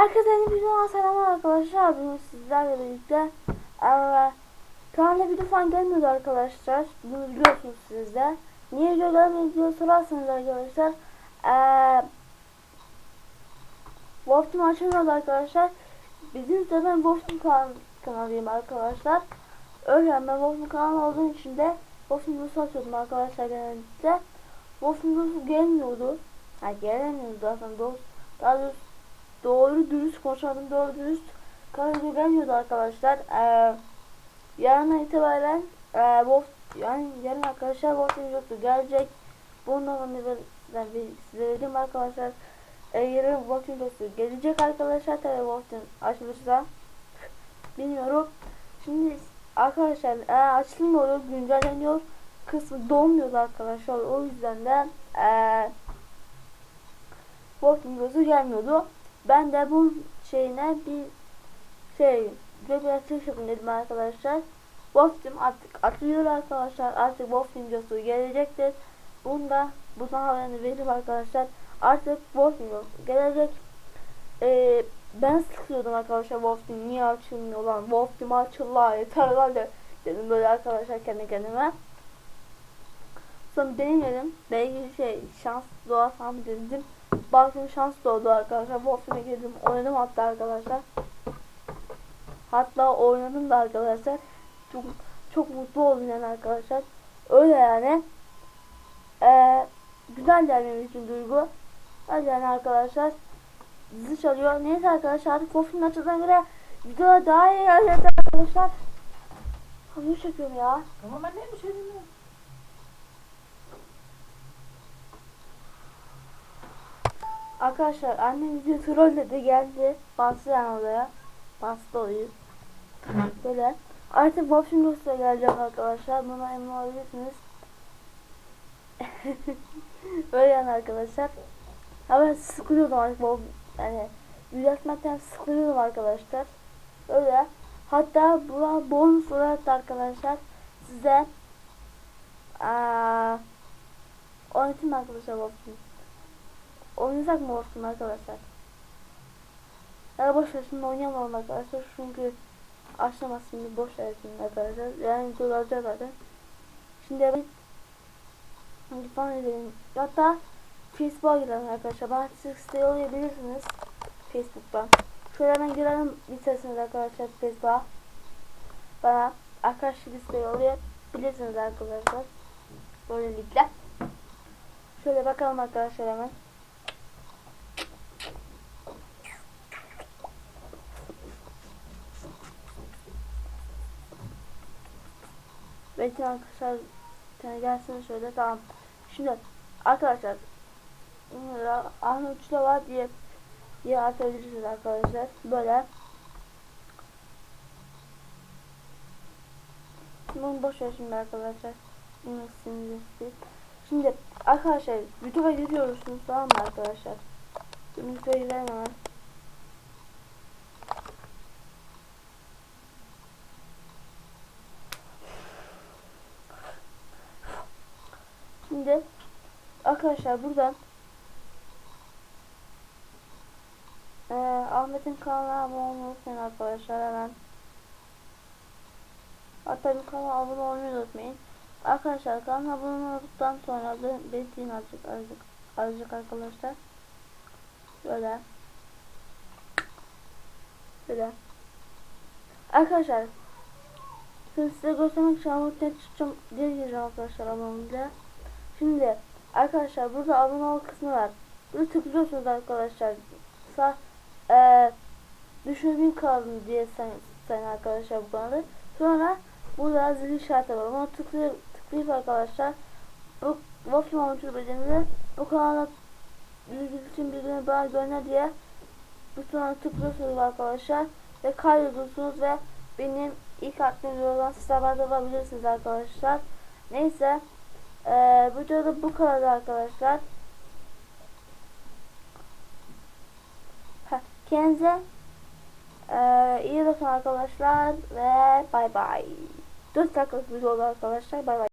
Herkese yeni bir videodan selamlar arkadaşlar. Bugün sizlerle birlikte ee, kanalda video falan gelmiyordu arkadaşlar. Bunu biliyorsunuz siz de. Niye video gelmiyor diye sorarsanız arkadaşlar. Ee, Wolf Team açılmıyordu arkadaşlar. Bizim zaten Wolf Team kan kanalıyım arkadaşlar. Öyle ben Wolf Team kanalı olduğum için de Wolf Team videosu atıyordum arkadaşlar genellikle. Wolf Team videosu gelmiyordu. Ha gelemiyordu doğrusu. Daha doğrusu doğru dürüst konuşalım doğru dürüst kanalda gelmiyordu arkadaşlar. Ee, yarına itibaren e, Wolf yani yarın arkadaşlar Wolf videosu gelecek. Bundan sonra ben size vereyim arkadaşlar. Ee, yarın Wolf videosu gelecek arkadaşlar. Tabi Wolf'un açılırsa bilmiyorum. Şimdi arkadaşlar e, açılmıyor güncelleniyor kısmı donmuyor arkadaşlar. O yüzden de eee Wolf videosu gelmiyordu. Ben de bu şeyine bir şey bir açılış yapın dedim arkadaşlar. Wolf'cum artık atılıyor arkadaşlar. Artık Wolf videosu gelecektir. Bunda bundan haberini verip arkadaşlar. Artık Wolf videosu gelecek. Ee, ben sıkıyordum arkadaşlar Wolf'cum niye açılmıyor lan. Wolf'cum açıl yeter lan dedim böyle arkadaşlar kendi kendime. Sonra denemedim. Belki şey şans doğarsam dedim. Baktım şans doğdu arkadaşlar. Wolf'ime girdim. Oynadım hatta arkadaşlar. Hatta oynadım da arkadaşlar. Çok çok mutlu oldum yani arkadaşlar. Öyle yani. Ee, güzel yani için duygu. Öyle yani arkadaşlar. Dizi çalıyor. Neyse arkadaşlar artık Wolf'un açıldığına göre video daha iyi gelecek arkadaşlar. Hamur çekiyorum ya. Tamam ben de şey Arkadaşlar annem video trolledi geldi. Bastı yani odaya. Bastı oyu. Böyle. Artık Wolf'un dosyaya gelecek arkadaşlar. Buna emin olabilirsiniz. Böyle yani arkadaşlar. Ha ben sıkılıyordum artık Wolf. Yani yüzleşmekten sıkılıyordum arkadaşlar. Öyle. Hatta bu bonus olarak da arkadaşlar size aa, oynatayım arkadaşlar Wolf'un. Oynasak mı olsun arkadaşlar? Ya boş ver şimdi oynayamam arkadaşlar çünkü açlamaz şimdi boş ver arkadaşlar. Yani alacağız zaten. Şimdi Hadi falan edelim. Hatta Facebook'a girelim arkadaşlar. Bana siz yollayabilirsiniz. Facebook'tan. Şöyle hemen girelim isterseniz arkadaşlar Facebook'a. Bana arkadaşlar listeyi yollayabilirsiniz arkadaşlar. Böylelikle. Şöyle bakalım arkadaşlar hemen. Bekleyin arkadaşlar tane gelsin şöyle tamam. Şimdi arkadaşlar Uçla var diye diye atabilirsiniz arkadaşlar. Böyle bunu boş ver şimdi arkadaşlar. Bunu silin. Şimdi arkadaşlar YouTube'a giriyorsunuz tamam mı arkadaşlar? YouTube'a girelim hemen. Şimdi arkadaşlar buradan ee, Ahmet'in kanalına abone olmayı arkadaşlar hemen. Hatta bir kanala abone olmayı unutmayın. Arkadaşlar kanala abone olduktan sonra bekleyin azıcık azıcık azıcık arkadaşlar. Böyle. Böyle. Arkadaşlar Şimdi size göstermek için abone çıkacağım diye arkadaşlar abonelikle. Şimdi arkadaşlar burada abone ol kısmı var. Burada tıklıyorsunuz arkadaşlar. Sağ e, düşündüğüm kaldım diye sen, sen arkadaşlar bu kanalı. Sonra burada zil işareti var. Ona tıklayıp, tıklayıp arkadaşlar bu Waffle Mamutu bedeninde bu kanala için bildiğini bana gönder diye butona tıklıyorsunuz arkadaşlar ve kaydediyorsunuz ve benim ilk attığım videodan siz haberdar olabilirsiniz arkadaşlar. Neyse ee, videoda bu kadar arkadaşlar. Kendinize ee, iyi bakın arkadaşlar ve bay bay. 4 dakikalık video oldu arkadaşlar. Bay bay.